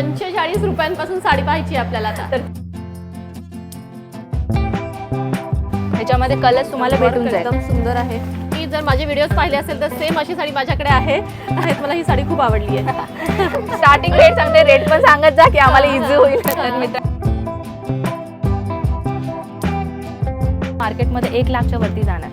पंचेचाळीस रुपयांपासून साडी पाहायची आहे आपल्याला आता. तर ह्याच्यामध्ये कलर्स तुम्हाला भेटून जाईल. एकदम सुंदर आहे. मी जर माझे व्हिडिओज पाहिले असेल तर सेम अशी साडी माझ्याकडे आहे. आणि मला ही साडी खूप आवडली आहे. स्टार्टिंग रेट सांगते रेट पण सांगत जा की आम्हाला इझी होईल. तर मित्र मार्केटमध्ये एक लाखच्या वरती जाणार.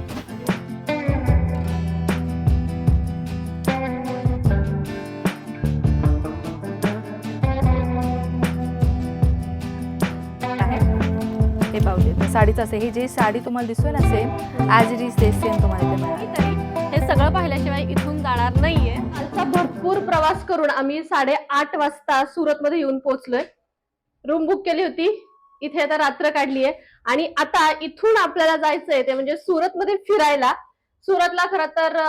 साडीचं असे ही जी साडी तुम्हाला दिसतोय ना सेम ॲज इट इज ते सेम तुम्हाला इथे मिळणार. तरी हे सगळं पाहिल्याशिवाय इथून जाणार नाहीये. कालचा भरपूर प्रवास करून आम्ही साडेआठ वाजता सुरतमध्ये येऊन पोहोचलोय. रूम बुक केली होती. इथे आता रात्र काढली आहे आणि आता इथून आपल्याला जायचंय ते म्हणजे सुरतमध्ये फिरायला. सुरतला खरं तर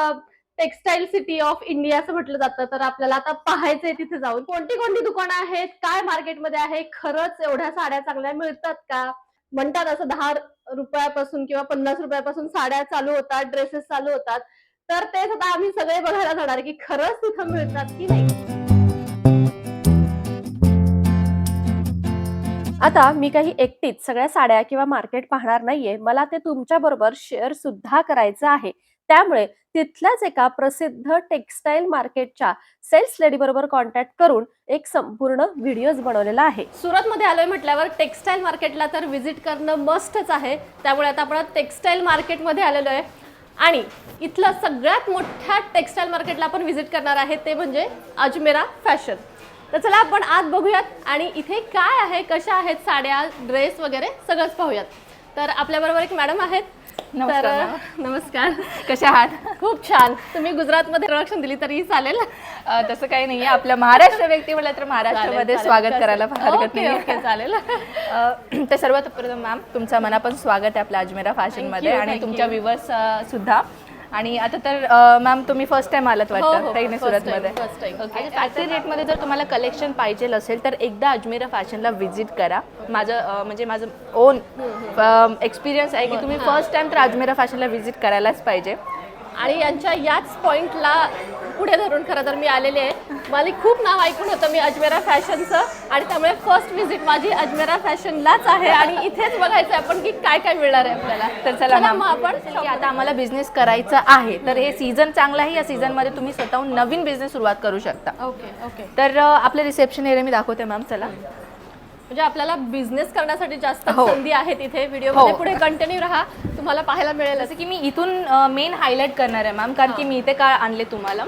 टेक्सटाईल सिटी ऑफ इंडिया असं म्हटलं जातं. तर आपल्याला आता पाहायचंय तिथे जाऊन. कोणती कोणती दुकानं आहेत? काय मार्केटमध्ये आहे? खरंच एवढ्या साड्या चांगल्या मिळतात का? म्हणतात असं दहा रुपयापासून किंवा पन्नास रुपयापासून साड्या चालू होतात ड्रेसेस चालू होतात. तर तेच आता आम्ही सगळे बघायला जाणार की खरंच तिथं मिळतात की नाही. आता मी काही एकटीच सगळ्या साड्या किंवा मार्केट पाहणार नाहीये. मला ते तुमच्या बरोबर शेअर सुद्धा करायचं आहे. त्यामुळे तिथल्याच एका प्रसिद्ध टेक्सटाईल मार्केटच्या सेल्स लेडी बरोबर कॉन्टॅक्ट करून एक संपूर्ण व्हिडिओज बनवलेला आहे. सुरतमध्ये आलोय म्हटल्यावर टेक्सटाईल मार्केटला तर व्हिजिट करणं मस्टच आहे. त्यामुळे आता आपण टेक्सटाईल मार्केटमध्ये आलेलो आहे. आणि इथलं सगळ्यात मोठ्या टेक्सटाईल मार्केटला आपण व्हिजिट करणार आहे ते म्हणजे अजमेरा फॅशन तर चला आपण आत बघूयात आणि इथे काय आहे कशा आहेत साड्या ड्रेस वगैरे सगळंच पाहूयात. तर आपल्याबरोबर एक मॅडम आहेत. तर, मॅम. नमस्कार कशा आहात खूप छान तुम्ही गुजरातमध्ये इंट्रोडक्शन दिली तरी चालेल अ, तसं काही नाहीये आपल्या महाराष्ट्र व्यक्ती म्हटलं तर महाराष्ट्रामध्ये चालेल, स्वागत चालेल. करायला फार हरकत ओके, नाही ओके, चालेल. तर सर्वात प्रथम मॅम तुमचं मनापासून स्वागत आहे आपल्या अजमेरा फॅशनमध्ये you, आणि thank तुमच्या you. व्ह्युअर्स सुद्धा आणि आता तर मॅम तुम्ही फर्स्ट टाइम आलात हो, वाटतं हो, काही नाही first time, सुरतमध्ये. ओके फॅक्टरी रेटमध्ये जर तुम्हाला कलेक्शन पाहिजे असेल तर एकदा अजमेरा फॅशनला व्हिजिट करा. माझं म्हणजे माझं ओन एक्सपिरियन्स आहे की तुम्ही फर्स्ट टाइम तर अजमेरा फॅशनला व्हिजिट करायलाच पाहिजे. आणि यांच्या याच पॉइंटला पुढे धरून खरं तर मी आलेले आहे. मला खूप नाव ऐकून होतं मी अजमेरा फॅशनचं आणि त्यामुळे फर्स्ट व्हिजिट माझी अजमेरा फॅशनलाच आहे. आणि इथेच बघायचं आहे आपण की काय काय मिळणार आहे आपल्याला. तर चला मग आपण आता आम्हाला बिझनेस करायचा आहे. तर हे सीझन चांगला आहे या सीझनमध्ये तुम्ही स्वतःहून नवीन बिझनेस सुरुवात करू शकता. ओके ओके तर आपलं रिसेप्शन एरिया मी दाखवते मॅम चला. म्हणजे आपल्याला बिझनेस करण्यासाठी जास्त हो. संधी आहेत इथे. व्हिडिओमध्ये हो. पुढे कंटिन्यू राहा. तुम्हाला पाहायला मिळेल. जसं की मी इथून मेन हायलाईट करणार आहे मॅम कारण की मी इथे काय आणले तुम्हाला.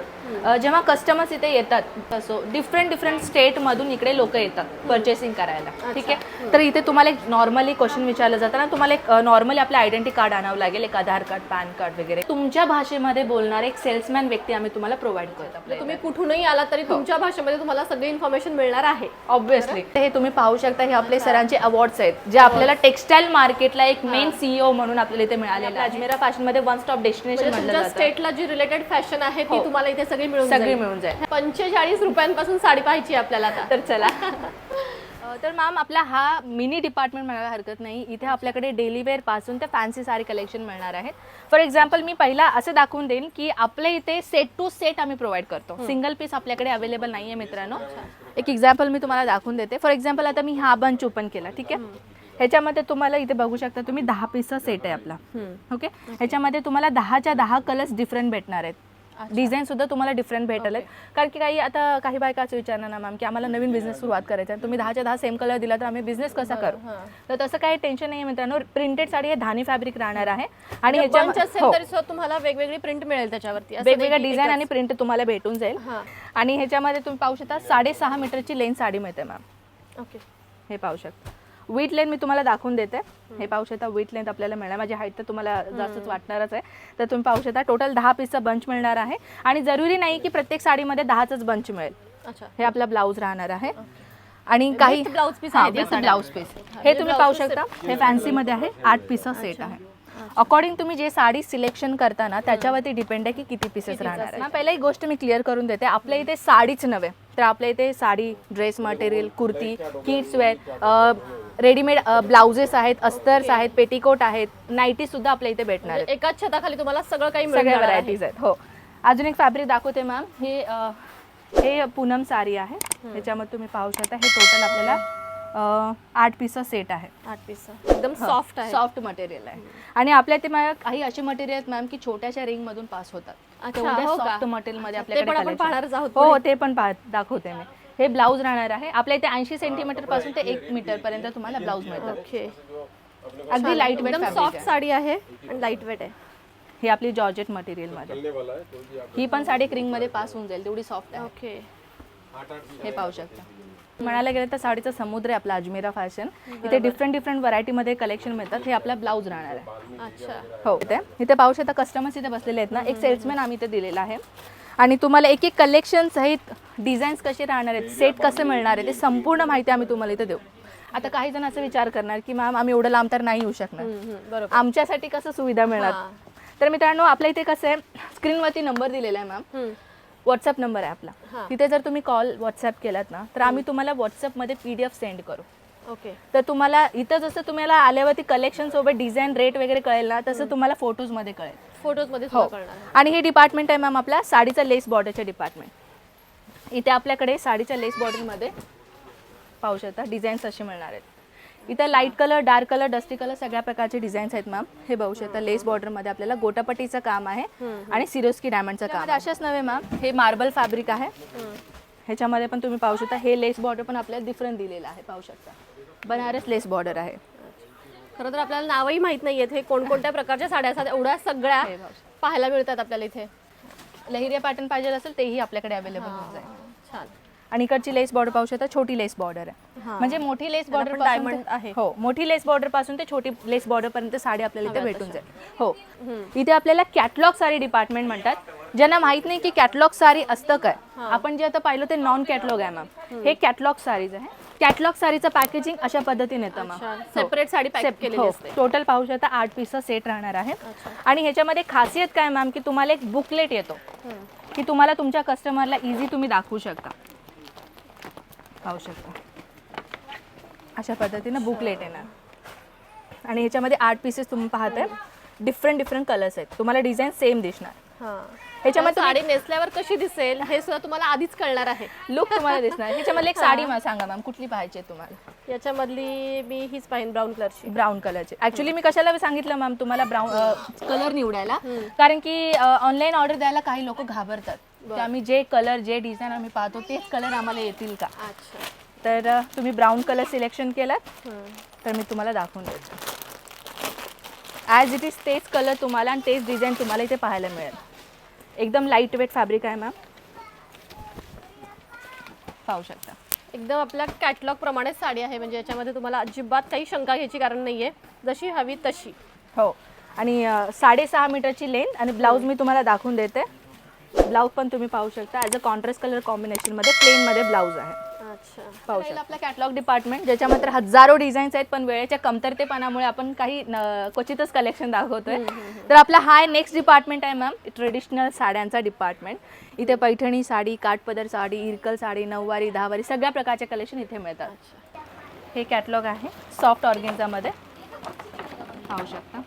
जेव्हा कस्टमर्स इथे येतात असो डिफरंट डिफरंट स्टेटमधून इकडे लोक येतात परचेसिंग करायला. ठीक आहे? तर इथे तुम्हाला एक नॉर्मली क्वेश्चन विचारलं जातं ना तुम्हाला एक नॉर्मली आपलं आयडेंटिटी कार्ड आणावं लागेल एक आधार कार्ड पॅन कार्ड वगैरे. तुमच्या भाषेमध्ये बोलणारे एक सेल्समॅन व्यक्ती आम्ही तुम्हाला प्रोव्हाइड करतो. इथे. तुम्ही कुठूनही आला तरी तुमच्या भाषेमध्ये तुम्हाला सगळी इन्फॉर्मेशन मिळणार आहे. ऑब्विसली हे तुम्ही पाहू शकता हे आपले सरांचे अवॉर्ड्स आहेत जे आपल्याला टेक्सटाईल मार्केटला एक मेन सीईओ म्हणून आपल्याला इथे मिळालेलं. अजमेरा फॅशनमध्ये वन स्टॉप डेस्टिनेशन म्हणजे स्टेटला जी रिलेटेड फॅशन आहे ती हो. तुम्हाला इथे सगळी मिळून सगळी जाईल. मिळून जाईल. पंचेचाळीस रुपयांपासून साडी पाहायची आहे आपल्याला आता. तर चला. तर मॅम आपला हा मिनी डिपार्टमेंट म्हणायला हरकत नाही. इथे आपल्याकडे डेली वेअरपासून ते फॅन्सी साडी कलेक्शन मिळणार आहेत. फॉर एक्झाम्पल मी पहिला असं दाखवून देईन की आपल्या इथे सेट टू सेट आम्ही प्रोव्हाइड करतो. सिंगल पीस आपल्याकडे अवेलेबल नाही आहे मित्रांनो. एक एक्झाम्पल मी तुम्हाला दाखवून देते. फॉर एक्झाम्पल आता मी हा बंच ओपन केला ठीक आहे? ह्याच्यामध्ये तुम्हाला इथे बघू शकता तुम्ही दहा पीसचा सेट आहे आपला. ओके ह्याच्यामध्ये तुम्हाला दहाच्या दहा कलर्स डिफरंट भेटणार आहेत. डिझाईन सुद्धा तुम्हाला डिफरंट भेटेल. कारण की काही आता काही बायका असं विचारणार ना मॅम की आम्हाला नवीन बिझनेस सुरुवात करायचा आहे. तुम्ही दहाच्या दहा सेम कलर दिला तर आम्ही बिझनेस कसा करू? तर तसं काही टेन्शन नाही आहे मित्रांनो. प्रिंटेड साडी हे धानी फॅब्रिक राहणार आहे. आणि ह्याच्या हो, तुम्हाला वेगवेगळी प्रिंट मिळेल त्याच्यावरती. वेगवेगळ्या डिझाईन. आणि प्रिंट तुम्हाला भेटून जाईल. हा. आणि ह्याच्यामध्ये तुम्ही पाहू शकता साडेसहा मीटरची लेन साडी मिळते मॅम. ओके. हे पाहू शकता. वीट लेंथ मी तुम्हाला दाखवून देते. हे पाहू शकता वीट लेंथ आपल्याला मिळणार. माझी हाईट तर तुम्हाला जास्तच वाटणारच आहे. तर तुम्ही पाहू शकता टोटल दहा पीसचा बंच मिळणार आहे. आणि जरुरी नाही की प्रत्येक साडीमध्ये दहाच बंच मिळेल. हे आपला ब्लाऊज राहणार आहे. आणि काही या साड्या. ब्लाऊज पीस हा, तुम्ही पाहू शकता. हे फॅन्सी मध्ये आहे. आठ पीसचा सेट आहे. अकॉर्डिंग तुम्ही जे साडी सिलेक्शन करताना त्याच्यावरती डिपेंड आहे की किती पीसेस राहणार आहे. पहिला एक गोष्ट मी क्लिअर करून देते. आपल्या इथे साडीच नव्हे. तर आपल्या इथे sari dress material kurti kids wear readymade blouses आहेत अस्तर्स आहेत पेटीकोट आहेत नाईटी सुद्धा आपल्या इथे भेटणार आहेत. एकाच छताखाली तुम्हाला सगळं काही सगळ्या मिळणार आहे. व्हरायटीज आहेत हो. अजून एक फॅब्रिक दाखवते मॅम हे अ, हे पूनम साडी आहे. त्याच्यामध्ये तुम्ही पाहू शकता हे टोटल आपल्याला अं, आठ पीसचा सेट आहे. आठ पीस एकदम सॉफ्ट आहे. सॉफ्ट मटेरियल आहे. आणि आपल्या ते मॅम काही अशी मटेरियल आहेत मॅम की छोट्याशा रिंग मधून पास होतात. अच्छा, हो का? सॉफ्ट मटेरियलमध्ये अच्छा, ते पण आपण आपल्याकडे पाहणारच आहोत. हो पुढे. ते पण पाह- दाखवते मी. हे ब्लाऊज राहणार आहे. आपल्या इथे ऐंशी सेंटीमीटरपासून ते एक मीटर पर्यंत तुम्हाला ब्लाऊज मिळतात. ओके अगदी लाइट वेट एकदम सॉफ्ट साडी आहे आणि लाइट वेट आहे. ही आपली जॉर्जेट मटेरियलमध्ये. ही पण साडी एक रिंगमध्ये पास होऊन जाईल. तेवढी सॉफ्ट आहे. ओके हे पाहू शकता. म्हणायला गेलं तर साडीचा समुद्र आहे आपला अजमेरा फॅशन इथे डिफरंट डिफरंट व्हरायटीमध्ये कलेक्शन मिळतात. हे आपला ब्लाऊज राहणार आहे. अच्छा. हो ते इथे पाहू शकता कस्टमर्स इथे बसलेले आहेत ना. एक सेल्समॅन आम्ही इथे दिलेला आहे. आणि तुम्हाला एक एक कलेक्शन सहित डिझाईन्स कसे राहणार आहेत सेट कसे मिळणार आहे ते संपूर्ण माहिती आम्ही तुम्हाला इथे देऊ. आता काही जण असं विचार करणार की मॅम आम्ही एवढं लांब तर नाही येऊ शकणार. आमच्यासाठी कसं सुविधा मिळणार. तर मित्रांनो आपल्या इथे कसं आहे स्क्रीनवरती नंबर दिलेला आहे मॅम. व्हॉट्सअप नंबर आहे आपला. तिथे जर तुम्ही कॉल व्हॉट्सअप केलात ना तर आम्ही तुम्हाला व्हॉट्सअपमध्ये पी डी एफ सेंड करू. ओके. तर तुम्हाला इथं जसं तुम्हाला आल्यावरती कलेक्शन सोबत डिझाईन रेट वगैरे कळेल ना तसं तुम्हाला फोटोजमध्ये कळेल. फोटोजमध्ये हो. आणि हे डिपार्टमेंट आहे मॅम आपल्या साडीचं लेस बॉर्डरचे डिपार्टमेंट इथे आपल्याकडे साडीच्या लेस बॉर्डरमध्ये पाहू शकता डिझाईन्स असे मिळणार आहेत. इथं light colour dark colour dusty colour सगळ्या प्रकारचे डिझाईन्स आहेत मॅम हे बघू शकता लेस बॉर्डरमध्ये आपल्याला गोटापट्टीचं काम आहे आणि सिरोस्की डायमंडचं काम. अशाच नव्हे मॅम हे मार्बल फॅब्रिक आहे. ह्याच्यामध्ये पण तुम्ही पाहू शकता हे लेस बॉर्डर पण आपल्याला डिफरंट दिलेलं आहे पाहू शकता. बनारस लेस बॉर्डर आहे. खरं तर आपल्याला नावही माहीत नाहीयेत हे कोणकोणत्या प्रकारच्या साड्या असतात. एवढ्या सगळ्या. पाहायला मिळतात आपल्याला इथे. लहिरिया पॅटर्न पाहिजे असेल तेही आपल्याकडे अवेलेबल होऊन जाईल. छान. आणि इकडची लेस बॉर्डर पाहू शकता छोटी लेस बॉर्डर आहे. म्हणजे मोठी लेस बॉर्डर diamond आहे. हो मोठी लेस बॉर्डरपासून ते छोटी लेस बॉर्डर पर्यंत साडी आपल्याला इथे भेटून जाईल. हो. इथे आपल्याला कॅटलॉग साडी डिपार्टमेंट म्हणतात. ज्यांना माहीत नाही की कॅटलॉग साडी असतं काय. आपण जे आता पाहिलं ते नॉन कॅटलॉग आहे मॅम हे कॅटलॉग साडीज आहे. कॅटलॉग साडीचं पॅकेजिंग अशा पद्धतीने येतं अच्छा. मॅम Separate साडी pack केलेली असते. टोटल पाहू शकता आठ पीसचा सेट राहणार आहे. आणि ह्याच्यामध्ये खासियत काय मॅम की तुम्हाला एक बुकलेट येतो. की तुम्हाला तुमच्या कस्टमरला इझी तुम्ही दाखवू शकता. पाहू शकता. अशा पद्धतीनं बुकलेट येणार. आणि ह्याच्यामध्ये आठ पीसेस तुम्ही पाहताय. डिफरंट डिफरंट कलर्स आहेत. तुम्हाला डिझाईन सेम दिसणार. हा ह्याच्यामध्ये साडी नेसल्यावर कशी दिसेल हे सुद्धा तुम्हाला आधीच कळणार आहे. लुक तुम्हाला दिसणार. ह्याच्यामध्ये एक साडी मा- सांगा मॅम कुठली पाहिजे आहे तुम्हाला? याच्यामधली मी हीच पाहिजे ब्राऊन कलरची. ब्राऊन कलरची. ऍक्च्युली मी कशाला सांगितलं मॅम तुम्हाला ब्राऊन कलर निवडायला? कारण की ऑनलाईन ऑर्डर द्यायला काही लोक घाबरतात. की आम्ही जे कलर जे डिझाईन आम्ही पाहतो तेच कलर आम्हाला येतील का? अच्छा. तर अ, तुम्ही ब्राऊन कलर सिलेक्शन केलात. तर मी तुम्हाला दाखवून देतो. ॲज इट इज तेच कलर तुम्हाला आणि तेच डिझाईन तुम्हाला इथे पाहायला मिळेल. एकदम लाइट वेट फॅब्रिक आहे मॅम पाहू शकता. एकदम आपल्या कॅटलॉग प्रमाणे साडी आहे म्हणजे याच्यामध्ये तुम्हाला अजिबात काही शंका घ्यायची कारण नाहीये. जशी हवी तशी. हो. आणि अ, साडेसहा मीटरची लेंथ आणि ब्लाऊज मी तुम्हाला दाखवून देते. ब्लाऊज पण तुम्ही पाहू शकता. ॲज अ कॉन्ट्रास्ट कलर कॉम्बिनेशनमध्ये प्लेनमध्ये ब्लाऊज आहे. पाहू शकता. आपला कॅटलॉग डिपार्टमेंट ज्याच्यामध्ये हजारो डिझाईन्स आहेत पण वेळेच्या कमतरतेपणामुळे आपण काही क्वचितच कलेक्शन दाखवतोय. तर आपला हा आहे नेक्स्ट डिपार्टमेंट आहे मॅम ट्रेडिशनल साड्यांचा डिपार्टमेंट इथे पैठणी साडी काठपदर साडी इरकल साडी नऊवारी दहावारी सगळ्या प्रकारचे कलेक्शन इथे मिळतात. हे कॅटलॉग आहे सॉफ्ट ऑर्गेन्झामध्ये पाहू शकता.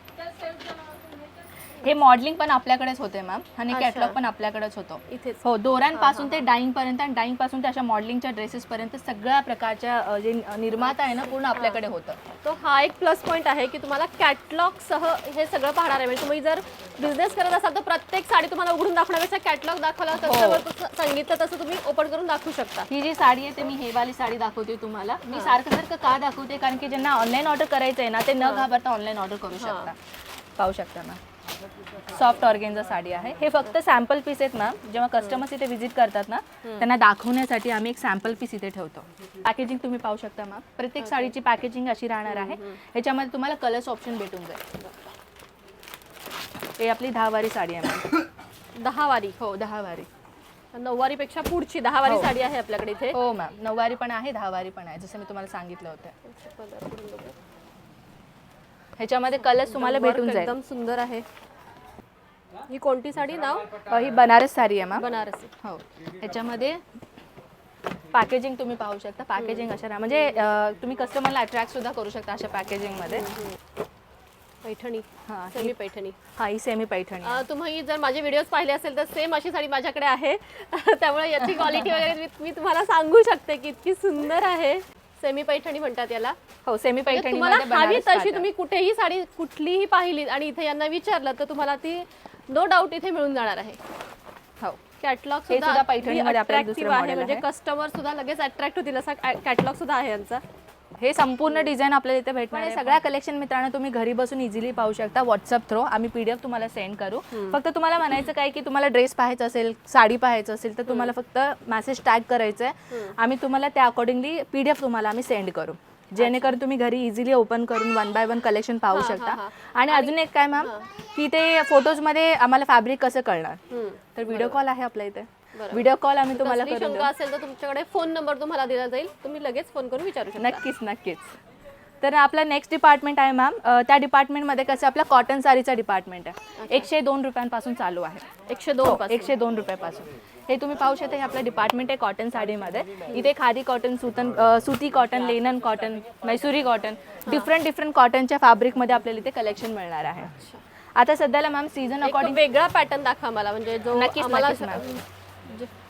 हे मॉडेलिंग पण आपल्याकडेच होते मॅम आणि अच्छा. कॅटलॉग पण आपल्याकडेच होतो. इथेच. हो दोऱ्यांपासून ते डाईंग पर्यंत आणि डाईंगपासून ते अशा मॉडेलिंगच्या ड्रेसेस पर्यंत सगळ्या प्रकारच्या अ, जे निर्माता आहे ना पूर्ण आपल्याकडे होतं. तो हा एक प्लस पॉईंट आहे की तुम्हाला कॅटलॉग सह हे सगळं पाहणार आहे. म्हणजे तुम्ही जर बिझनेस करत असाल तर प्रत्येक साडी तुम्हाला उघडून दाखवण्यापेक्षा कॅटलॉग दाखवला त्याच्यावर तसं सांगितलं तसं तुम्ही ओपन करून दाखवू शकता. ही जी साडी आहे ते मी हे वाली साडी दाखवते तुम्हाला. मी सारखं सारखं का दाखवते? कारण की ज्यांना ऑनलाईन ऑर्डर करायचं आहे ना ते न घाबरता ऑनलाईन ऑर्डर करू शकता. पाहू शकता ना सॉफ्ट ऑर्गेन्झा साडी आहे. हे फक्त सॅम्पल पीस आहेत मॅम जेव्हा कस्टमर्स इथे व्हिजिट करतात ना त्यांना दाखवण्यासाठी आम्ही एक सॅम्पल पीस इथे ठेवतो. पॅकेजिंग तुम्ही पाहू शकता मॅम प्रत्येक साडीची पॅकेजिंग अशी राहणार आहे. ह्याच्यामध्ये तुम्हाला कलर्स ऑप्शन भेटून जाईल. हे आपली दहावारी साडी आहे मॅम दहा वारी हो दहावारी. नऊवारीपेक्षा पुढची दहा वारी हो. साडी आहे आपल्याकडे इथे. हो मॅम नऊवारी पण आहे दहावारी पण आहे जसं मी तुम्हाला सांगितलं होतं. ह्याच्यामध्ये कलर्स तुम्हाला भेटून जाईल. एकदम सुंदर आहे. ही कोणती साडी नाव? ही बनारस साडी आहे मॅम बनारसी हो. ह्याच्यामध्ये पॅकेजिंग तुम्ही पाहू शकता. पॅकेजिंग अशा रा- म्हणजे तुम्ही कस्टमरला अट्रॅक्ट सुद्धा करू शकता अशा पॅकेजिंगमध्ये पैठणी. हा, सेमी पैठणी हा ही सेमी पैठणी तुम्ही जर माझे व्हिडिओज पाहिले असेल तर सेम अशी साडी माझ्याकडे आहे. त्यामुळे याची क्वालिटी वगैरे मी- मी तुम्हाला सांगू शकते की इतकी सुंदर आहे. सेमी पैठणी म्हणतात याला. हो सेमी पैठणी तुम्हाला हवी तशी तुम्ही कुठेही साडी कुठलीही पाहिली आणि इथे यांना विचारलं तर तुम्हाला ती नो डाऊट इथे मिळून जाणार आहे. हो. कॅटलॉग सुद्धा दुसरं आहे. म्हणजे. कस्टमर सुद्धा लगेच अट्रॅक्ट होतील असा कॅटलॉग सुद्धा आहे यांचा. हे संपूर्ण डिझाईन आपल्याला इथे भेटणार आहे. सगळ्या कलेक्शन मित्रांनो तुम्ही घरी बसून इझिली पाहू शकता. व्हॉट्सअप थ्रू आम्ही पीडीएफ तुम्हाला सेंड करू. फक्त तुम्हाला म्हणायचं काय की तुम्हाला ड्रेस पाहायचा असेल साडी पाहायचं असेल तर तुम्हाला फक्त मेसेज टॅग करायचं आहे आम्ही तुम्हाला त्या अकॉर्डिंगली पीडीएफ तुम्हाला आम्ही सेंड करू. जेणेकरून तुम्ही घरी इझिली ओपन करून वन बाय वन कलेक्शन पाहू शकता. आणि अजून एक काय मॅम की ते फोटोजमध्ये आम्हाला फॅब्रिक कसं कळणार. तर व्हिडिओ कॉल आहे आपल्या इथे. व्हिडिओ कॉल आम्ही तुम्हाला कसली करून शंका असेल तर तुमच्याकडे फोन नंबर तुम्हाला दिला जाईल. तुम्ही लगेच फोन करून विचारू शकता. नक्कीच नक्कीच. तर आपला नेक्स्ट डिपार्टमेंट आहे मॅम त्या डिपार्टमेंटमध्ये कसं आपला कॉटन साडीचा डिपार्टमेंट आहे. एकशे दोन रुपयांपासून चालू आहे. एकशे दोन हो, पासून. एकशे दोन रुपयापासून. हे तुम्ही पाहू शकता हे आपलं डिपार्टमेंट आहे कॉटन साडीमध्ये. इथे खादी कॉटन सुतन अ, सुती cotton linen cotton Mysuri cotton different different कॉटनच्या फॅब्रिकमध्ये आपल्याला इथे कलेक्शन मिळणार आहे. आता सध्याला मॅम सीझन एक अकॉर्डिंग वेगळा पॅटर्न दाखवा मला म्हणजे जो नक्कीच, आम्हाला नक्कीच, जे-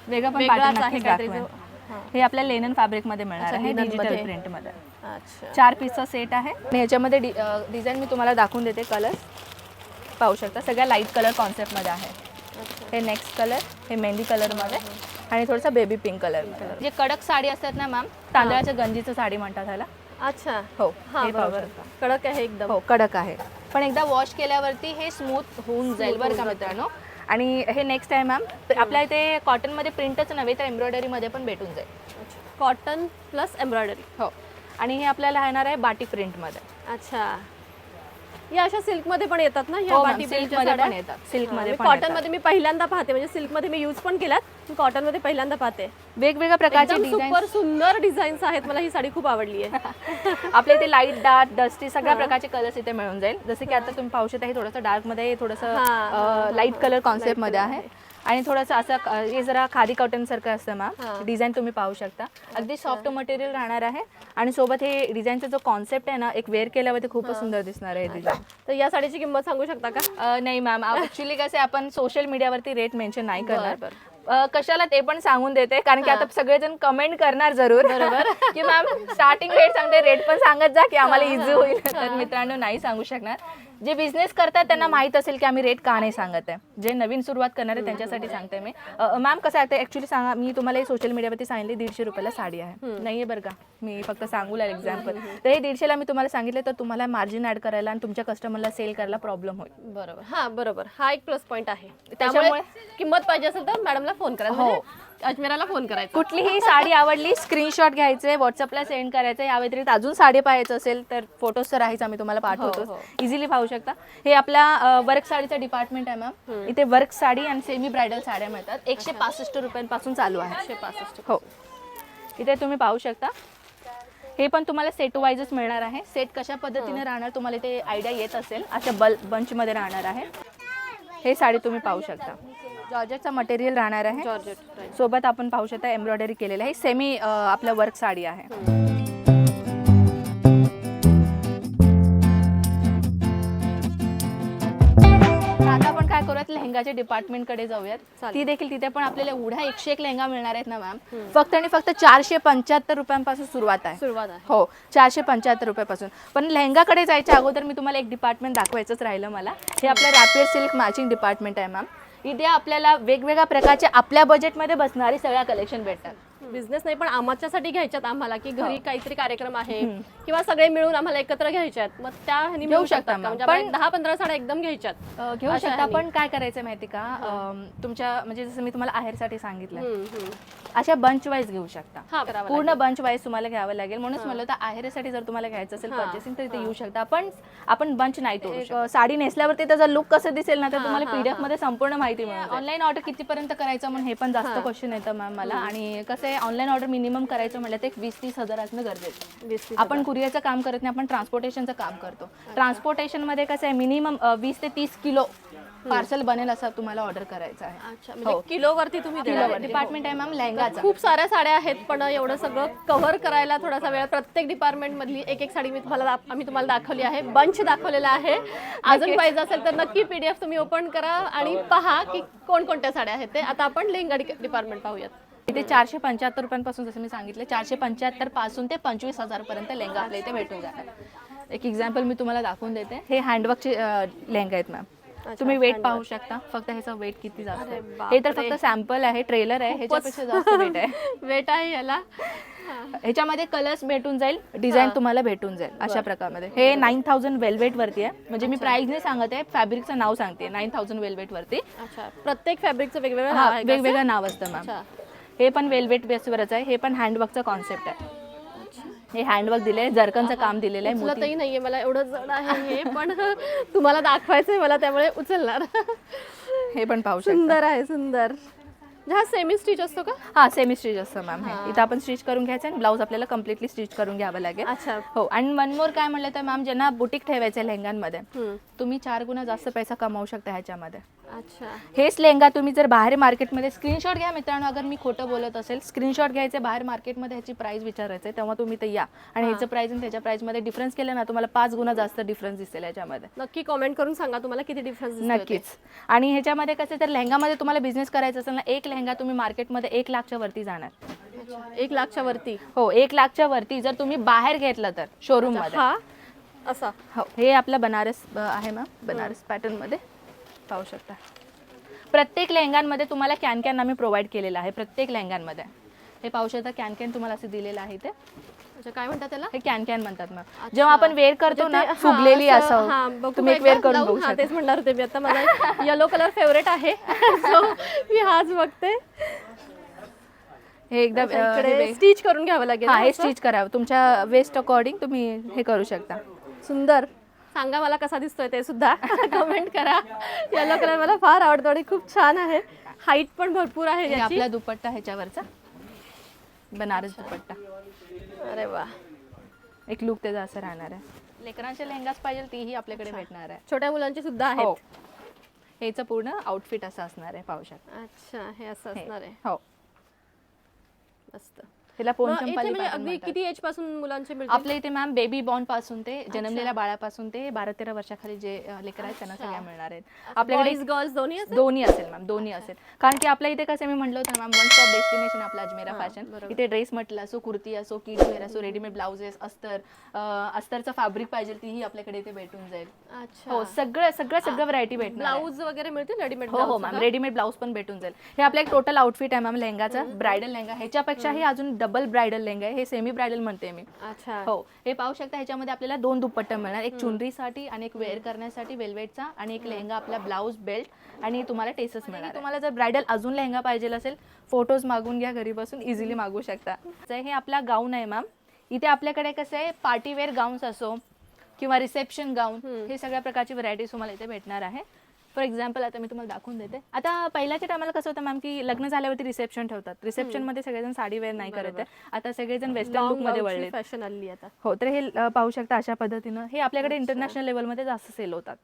वेगळं पण वेगळाच pattern आहे नक्कीच काहीतरी दाखवेन. जो- हा. आपल्या लेनन फॅब्रिकमध्ये मिळणार अच्छा, आहे linen डिजिटलमध्ये. प्रिंटमध्ये अच्छा. चार पीसचा सेट आहे. आणि ह्याच्यामध्ये डि डिझाईन मी तुम्हाला दाखवून देते कलर पाहू शकता सगळ्या लाइट कलर कॉन्सेप्टमध्ये आहे. अच्छा. हे नेक्स्ट कलर हे मेहंदी कलरमध्ये आणि थोडासा बेबी पिंक कलर जे कडक साडी असतात ना मॅम तांदळाच्या गंजीचं साडी म्हणतात त्याला अच्छा. हो हा हे पाहू बरोबर शकता. कडक आहे एकदम. हो कडक आहे. पण एकदा वॉश केल्यावरती हे स्मूथ होऊन जाईल बरं का मित्रांनो? आणि हे नेक्स्ट आहे मॅम आपल्या इथे कॉटनमध्ये प्रिंटच नव्हे तर एम्ब्रॉयडरीमध्ये पण भेटून जाईल. कॉटन प्लस एम्ब्रॉयडरी हो. आणि हे आपल्याला येणार आहे बाटिक प्रिंटमध्ये अच्छा. या अशा सिल्कमध्ये पण येतात ना ह्या हो, ma'am, बाटी silk प्रिंटच्या मध्ये? पण येतात. silk मध्ये पण कॉटन येतात. मध्ये मी पहिल्यांदा पाहते म्हणजे सिल्कमध्ये मी यूज पण केल्यात कॉटनमध्ये पहिल्यांदा पाहते. वेगवेगळ्या प्रकारचे एकदम डिझाईन सुपर सुंदर डिझाईन्स आहेत मला ही साडी खूप आवडली आहे. आपल्या इथे लाइट डार्क डस्टी सगळ्या प्रकारचे कलर्स इथे मिळून जाईल. जसे की आता तुम्ही पाहू शकता हे थोडंसं डार्कमध्ये हा, थोडंसं लाइट कलर कॉन्सेप्टमध्ये आहे. आणि थोडंसं असं क- हे जरा खादी कॉटन सारखं असतं. मॅम. डिझाईन तुम्ही पाहू शकता. अगदी सॉफ्ट मटेरियल राहणार आहे. आणि सोबत हे डिझाईनचा जो कॉन्सेप्ट आहे ना एक वेअर केल्यावरती खूपच सुंदर दिसणार आहे डिझाईन तर या साडीची किंमत सांगू शकता का? नाही मॅम. ऍक्च्युली कसं आहे, आपण सोशल मीडियावरती रेट मेन्शन नाही करणार. बरं, अ, कशाला ते पण सांगून देते कारण की आता सगळेजण कमेंट करणार जरूर. बरोबर. की मॅम स्टार्टिंग रेट सांगते रेट पण सांगत जा की आम्हाला इझी होईल. तर मित्रांनो नाही सांगू शकणार. जे बिझनेस करतात त्यांना माहीत असेल की आम्ही रेट का नाही सांगत आहे. जे नवीन सुरुवात करणार आहे त्यांच्यासाठी सांगते मी. मॅम कसं आहे ऍक्च्युली सांगा मी तुम्हाला सोशल मीडियावरती सांगितले दीडशे रुपयाला साडी आहे. नाहीये बरं का? मी फक्त सांगू लागेल एक्झाम्पल तर हे दीडशेला मी तुम्हाला सांगितलं तर तुम्हाला मार्जिन ऍड करायला आणि तुमच्या कस्टमरला सेल करायला प्रॉब्लेम होईल. बरोबर. हा बरोबर. हा एक प्लस पॉईंट आहे. त्यामुळे किंमत पाहिजे असेल तर मॅडमला फोन करा. हो. अजमेराला फोन करायचा. कुठलीही साडी आवडली स्क्रीनशॉट घ्यायचे व्हॉट्सअपला सेंड करायचं. या व्यतिरिक्त अजून साडी पाहायचं असेल तर फोटोज तर आहेच आम्ही तुम्हाला हो, पाठवतो हो. इझिली पाहू शकता. हे आपला वर्क साडीचा डिपार्टमेंट आहे मॅम इथे वर्क साडी आणि सेमी ब्रायडल साड्या मिळतात. एकशे पासष्ट रुपयांपासून चालू आहे. एकशे पासष्ट. हो. इथे तुम्ही पाहू शकता. हे पण तुम्हाला सेट वाईजच मिळणार आहे. सेट कशा पद्धतीने राहणार तुम्हाला इथे आयडिया येत असेल. अशा बल बंचमध्ये राहणार आहे. हे साडी तुम्ही पाहू शकता. जॉर्जेटचा मटेरियल राहणार आहे. जॉर्जेट सोबत आपण पाहू शकता एम्ब्रॉयडरी केलेलं आहे. सेमी आपलं वर्क साडी आहे. काय करूयात? लेहंगाच्या डिपार्टमेंटकडे जाऊयात. ती देखील तिथे पण आपल्याला एवढ्या एकशे एक लेहंगा मिळणार आहेत ना मॅम फक्त आणि फक्त चारशे पंच्याहत्तर रुपयांपासून सुरुवात आहे. सुरुवात आहे. हो चारशे पंच्याहत्तर रुपयापासून. पण लेहंगाकडे जायच्या अगोदर मी तुम्हाला एक डिपार्टमेंट दाखवायचंच राहिलं मला. हे आपलं रॅपिड सिल्क मॅचिंग डिपार्टमेंट आहे मॅम इथे आपल्याला वेगवेगळ्या प्रकारचे आपल्या बजेटमध्ये बसणारी सगळ्या कलेक्शन भेटतात. बिझनेस नाही पण आमच्यासाठी घ्यायच्यात आम्हाला की घरी हो. काहीतरी कार्यक्रम आहे किंवा सगळे मिळून आम्हाला एकत्र घ्यायच्यात मग त्या ह्यानी मिळू शकता शकतात का? म्हणजे आपण दहा पंधरा साड्या एकदम घ्यायच्यात अ, घेऊ अशा शकता ह्यानी. पण काय करायचं माहिती का अम, तुमच्या म्हणजे जसं मी तुम्हाला आहेरसाठी सांगितलं हम्म, हम्म. अशा बंच वाईज घेऊ शकता. पूर्ण बंच वाईज तुम्हाला घ्यावं लागेल. म्हणूनच म्हणलं तर आहेरसाठी जर तुम्हाला घ्यायचं असेल पर्चेसिंग तर इथे येऊ शकता. पण आपण बंच नाही तोडू शकत. साडी नेसल्यावरती त्याचा लुक कसं दिसेल ना तर तुम्हाला पीडीएफमध्ये संपूर्ण माहिती मिळेल ऑनलाईन ऑर्डर कितीपर्यंत करायचं म्हणून हे पण जास्त क्वेश्चन येतं मॅम मला. आणि कसं आहे ऑनलाईन ऑर्डर मिनिमम करायचं म्हटलं तर एक वीस तीस हजार असणं गरजेचं आपण कुरिअरचं काम करत नाही आपण ट्रान्सपोर्टेशनचं काम करतो. ट्रान्सपोर्टेशनमध्ये कसं आहे मिनिमम वीस ते तीस किलो पार्सल बनेल असा तुम्हाला ऑर्डर करायचा आहे. अच्छा म्हणजे किलोवरती तुम्ही देणार. आहे. डिपार्टमेंट आहे मॅम लेहंगाचा. खूप साऱ्या साड्या आहेत पण एवढं सगळं कव्हर करायला थोडासा वेळ प्रत्येक डिपार्टमेंट मधली एक एक साडी मी तुम्हाला दाख- आम्ही तुम्हाला दाखवली आहे. बंच दाखवलेला आहे. अजून पाहिजे असेल तर नक्की पीडीएफ तुम्ही ओपन करा आणि पहा की कोणकोणत्या साड्या आहेत ते. आता आपण लेहंगा डिपार्टमेंट पाहूयात. इथे चारशे पंच्याहत्तर रुपयांपासून जसं मी सांगितलं चारशे पंच्याहत्तरपासून ते पंचवीस हजारपर्यंत लेहंगा आपल्या इथे भेटून जातात. एक एक्झाम्पल मी तुम्हाला दाखवून देते. हे हँडवर्कचे लेहंगा आहेत मॅम. तुम्ही वेट पाहू शकता. फक्त ह्याचा वेट किती जास्त. हे तर फक्त सॅम्पल आहे ट्रेलर आहे ह्याच्यापेक्षा जास्त वेट आहे. वेट आहे याला. ह्याच्यामध्ये कलर्स भेटून जाईल डिझाईन तुम्हाला भेटून जाईल अशा प्रकारमध्ये. हे नाईन थाउजंड वेल्वेट वरती आहे. म्हणजे मी प्राइस नाही सांगत आहे फॅब्रिकचं नाव सांगते नाईन थाउजंड वेल्वेट वरती. अच्छा प्रत्येक फॅब्रिकचं वेगवेगळं? वेगवेगळं नाव असतं मॅम हे पण वेल्वेट बेसवरच आहे हे पण हँडवर्कचं कॉन्सेप्ट आहे. हे हँडवर्क दिलंय जरकनचं काम दिलेलं आहे मोती उचलतही नाहीये मला एवढं जड आहे हे पण तुम्हाला दाखवायचंय मला त्यामुळे उचलणार. हे पण पाहू शकता. सुंदर आहे सुंदर. हा सेमी स्टिच असतो का? हा सेमी स्टिच असतं मॅम हे. इथं आपण स्टिच करून घ्यायचं आणि ब्लाऊज आपल्याला कम्प्लिटली स्टिच करून घ्यावं लागेल. अच्छा. हो आणि वन मोर काय म्हणलं तर मॅम ज्यांना बुटीक ठेवायचं आहे लेहंगांमध्ये हम्म. तुम्ही चार गुणा जास्त पैसा कमावू शकता ह्याच्यामध्ये. अच्छा. हेच लेहंगा तुम्ही जर बाहेर मार्केटमध्ये स्क्रीनशॉट घ्या मित्रांनो. अगर मी खोटं बोलत असेल स्क्रीनशॉट घ्यायचे बाहेर मार्केटमध्ये ह्याची प्राइस विचारायचं तेव्हा तुम्ही ते या. आणि ह्याचं प्राइस आणि त्याच्या प्राइसमध्ये डिफरन्स केलं ना तुम्हाला पाच गुणा जास्त डिफरन्स दिसेल याच्यामध्ये नक्की कमेंट करून सांगा तुम्हाला किती डिफरन्स नक्कीच. आणि ह्याच्यामध्ये कसं तर लेहंगामध्ये तुम्हाला बिझनेस करायचा असेल ना एक लेहंगा तुम्ही मार्केटमध्ये एक लाखच्या वरती जाणार. एक लाखच्या वरती? हो एक लाखच्या वरती. जर तुम्ही बाहेर घेतलं तर शोरूममध्ये. असा. हो हे आपलं बनारस आहे मॅम बनारस पॅटर्नमध्ये. पाहू शकता. प्रत्येक लेहंगांमध्ये तुम्हाला कॅन कॅन आम्ही प्रोव्हाइड केलेलं आहे प्रत्येक लेहंगांमध्ये. हे पाहू शकता कॅन कॅन तुम्हाला असं दिलेलं आहे ते काय म्हणतात त्याला? हे कॅन कॅन म्हणतात मॅम. जेव्हा आपण वेअर करतो ना म्हणजे ते- फुगलेली असं हा, तुम्ही एक वेअर? करून? बघू तेच म्हणणार होते मी आता मला येलो कलर फेवरेट आहे. मी हाच बघते. हे एकदा स्टिच करून घ्यावं लागेल हा ना? स्टिच करा तुमच्या वेस्ट अकॉर्डिंग तुम्ही हे करू शकता. सुंदर. सांगा मला कसा दिसतोय ते सुद्धा. कमेंट करा. येलो कलर मला फार आवडतो आणि खूप छान आहे. हाईट पण भरपूर आहे हे आपला दुपट्टा ह्याच्यावरचा. बनारस दुपट्टा. अरे वा. एक लुक त्याचा असं राहणार आहे. लेकरांचे लेहंगाच पाहिजे तीही आपल्याकडे भेटणार आहे. छोट्या मुलांची सुद्धा हो. आहेत ह्याचं पूर्ण आउटफिट असं असणार आहे पाहू शकता अच्छा हे असं हे. असणार आहे. हो. मस्त. त्याला मग पोनचंपाली इथे म्हणजे अगदी. किती एजपासून मुलांचे आपल्या इथे मॅम बेबी बॉर्नपासून ते जन्मलेल्या बाळापासून ते बारा तेरा वर्षाखाली जे लेकर आहेत त्यांना सगळ्या मिळणार आहेत. आपल्याकडे गर्ल्स दोन्ही असेल? दोन्ही असेल मॅम दोन्ही असेल. कारण की आपल्या इथे कसं मी म्हटलं होतं मॅम वन स्टॉप डेस्टिनेशन आपला अजमेरा फॅशन इथे ड्रेस म्हटलं असो कुर्ती असो किड्स वेअर असो रेडीमेड ब्लाउजेस अस्तर अ, अस्तरचं फॅब्रिक पाहिजे तीही आपल्याकडे इथे भेटून जाईल. अच्छा. हो सगळं सगळं सगळं व्हरायटी भेटणार आहे. ब्लाऊज वगैरे मिळतील रेडीमेड हो हो मॅम रेडीमेड ब्लाऊज पण भेटून जाईल. हे आपलं एक टोटल आउटफिट आहे मॅम लेहंगाचा ब्रायडल लेहंगा ह्याच्यापेक्षाही अजून डबल ब्रायडल लेहंगा आहे हे सेमी ब्रायडल म्हणते मी. अच्छा. हो. हे पाहू शकता ह्याच्यामध्ये आपल्याला दोन दुपट्टा मिळणार. एक चुनरीसाठी आणि एक वेअर करण्यासाठी वेल्वेटचा आणि एक लेहंगा आपला ब्लाऊज बेल्ट आणि तुम्हाला टेसस मिळणार. तुम्हाला जर ब्रायडल अजून लेहंगा पाहिजे असेल फोटोज मागून घ्या घरी बसून इझिली मागू शकता. तर हे आपला गाऊन आहे मॅम इथे आपल्याकडे कसं आहे पार्टी वेअर गाऊन्स असो किंवा रिसेप्शन गाऊन हे सगळ्या प्रकारची व्हरायटीज तुम्हाला इथे भेटणार आहे. फॉर एक्झाम्पल आता मी तुम्हाला दाखवून देते. आता पहिल्याच्या टायमाला कसं होतं मॅम की लग्न झाल्यावरती रिसेप्शन ठेवतात. रिसेप्शनमध्ये सगळेजण साडी वेअर नाही करत आहे. आता सगळेजण वेस्टर्न लुकमध्ये वळले फॅशन आली आता. हो तर हे पाहू शकता अशा पद्धतीनं हे आपल्याकडे इंटरनॅशनल लेवलमध्ये जास्त सेल होतात.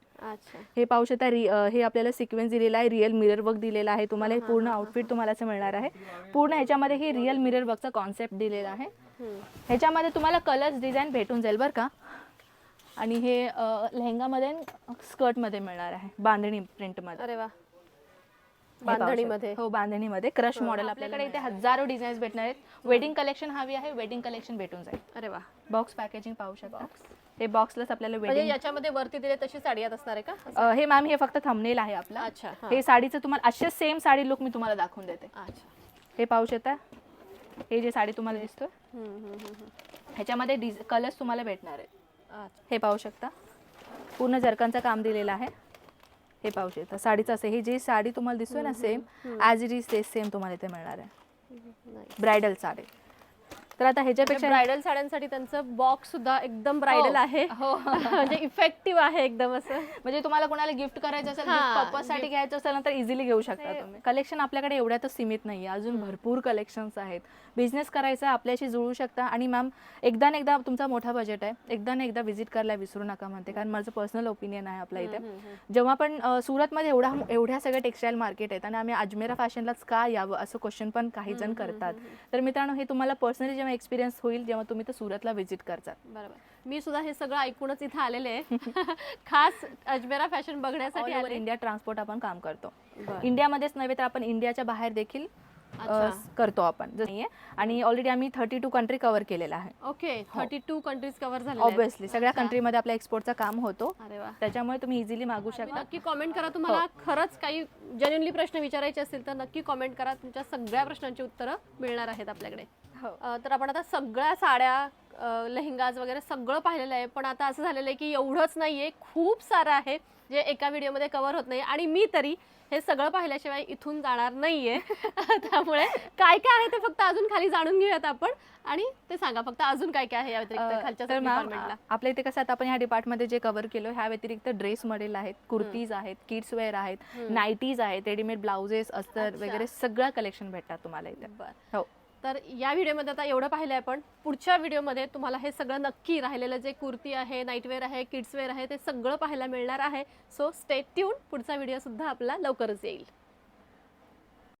हे पाहू शकता हे आपल्याला सिक्वेन्स दिलेला आहे. रिअल मिरर वर्क दिलेला आहे. तुम्हाला हे पूर्ण आउटफिट तुम्हाला असं मिळणार आहे. पूर्ण ह्याच्यामध्ये हे रिअल मिरर वर्कचा कॉन्सेप्ट दिलेला आहे. ह्याच्यामध्ये तुम्हाला कलर्स डिझाईन भेटून जाईल बरं का. आणि हे लेहंगामध्ये स्कर्टमध्ये मिळणार आहे बांधणी प्रिंटमध्ये. अरे वा. हे. बांधणीमध्ये. हो बांधणीमध्ये. क्रश मॉडेल आपल्याकडे इथे हजारो डिझाईन्स भेटणार आहेत. वेडिंग कलेक्शन हवी आहे वेडिंग कलेक्शन भेटून जाईल. अरे वा. बॉक्स पॅकेजिंग पाहू शकता. हे बॉक्सलाच आपल्याला म्हणजे वेडिंग याच्यामध्ये वरती दिले तशी साडी यात असणार आहे का? हे मॅम हे फक्त थंबनेल आहे आपला. अच्छा हा. हे साडीचं तुम्हाला असे सेम साडी लुक मी तुम्हाला दाखवून देते. अच्छा. हे पाहू शकता. हे जे साडी तुम्हाला दिसतोय. ह्याच्यामध्ये कलर्स तुम्हाला भेटणार आहेत. हे पाहू शकता. पूर्ण जरकांचं काम दिलेलं आहे. हे पाहू शकता. साडीचं असं ही जी साडी तुम्हाला दिसतोय ना सेम ॲज इट इज ते सेम तुम्हाला इथे मिळणार आहे. ब्रायडल साडी. तर आता ह्याच्यापेक्षा ब्रायडल साड्यांसाठी त्यांचं बॉक्स सुद्धा एकदम ब्रायडल आहे. हो. म्हणजे इफेक्टिव्ह आहे एकदम असं. म्हणजे तुम्हाला कोणाला गिफ्ट करायचं असेल हा, पर्पजसाठी घ्यायचं असेल ना तर इझिली घेऊ शकता तुम्ही. कलेक्शन आपल्याकडे एवढ्यातच सीमित नाही अजून भरपूर कलेक्शन्स आहेत. बिझनेस करायचा आपल्याशी जुळू शकता. आणि मॅम एकदा ना एकदा तुमचा मोठा बजेट आहे. एकदा ना एकदा व्हिजिट करायला विसरू नका म्हणते. कारण माझं पर्सनल ओपिनियन आहे आपल्या इथे. जेव्हा पण सुरतमध्ये एवढा एवढ्या सगळ्या टेक्स्टाईल मार्केट आहेत आणि आम्ही अजमेरा फॅशनलाच का यावं असं क्वेश्चन पण काही जण करतात. तर मित्रांनो हे तुम्हाला पर्सनली जेव्हा एक्सपिरियन्स होईल जेव्हा तुम्ही तर सुरतला व्हिजिट करतात बरोबर मी सुद्धा हे सगळं ऐकूनच इथे आलेले आहे खास अजमेरा फॅशन बघण्यासाठी इंडिया ट्रान्सपोर्ट आपण काम करतो. इंडियामध्येच नव्हे तर आपण इंडियाच्या बाहेर देखील. करतो आपण. नाहीये. आणि ऑलरेडी आम्ही थर्टी टू कंट्री कव्हर केलेला आहे. Okay thirty two countries cover झाले ऑब्विसली सगळ्या कंट्रीमध्ये आपल्या एक्सपोर्टचं काम होतो. त्याच्यामुळे तुम्ही इझिली मागू शकता. नक्की कॉमेंट करा तुम्हाला. खरंच काही जेन्युनली प्रश्न विचारायचे असतील तर नक्की कॉमेंट करा. तुमच्या सगळ्या प्रश्नांची उत्तरं मिळणार आहेत आपल्याकडे. हो. तर आपण आता सगळ्या साड्या लेहंगाज वगैरे सगळं पाहिलेलं आहे. पण आता असं झालेलं आहे की एवढंच नाहीये खूप सारं आहे जे एका व्हिडिओमध्ये कव्हर होत नाही. आणि मी तरी हे सगळं पाहिल्याशिवाय इथून जाणार नाहीये. त्यामुळे काय काय आहे ते फक्त अजून खाली जाणून घेऊयात आपण. आणि ते सांगा फक्त अजून काय काय आहे या व्यतिरिक्त खालच्या आपल्या इथे कसं आता आपण ह्या डिपार्टमध्ये जे कव्हर केलं ह्या व्यतिरिक्त ड्रेस मटेरियल आहेत कुर्तीज आहेत किड्स वेअर आहेत नाईटीज आहेत रेडीमेड ब्लाउजेस अस्तर. वगैरे सगळं कलेक्शन भेटतात तुम्हाला इथे. हो. तर या व्हिडिओमध्ये आता एवढं पाहिलं आहे आपण. पुढच्या व्हिडिओमध्ये तुम्हाला हे सगळं नक्की राहिलेलं जे कुर्ती आहे नाईटवेअर आहे किड्सवेअर आहे ते सगळं पाहायला मिळणार आहे. सो स्टे ट्यून पुढचा व्हिडिओसुद्धा आपला लवकरच येईल.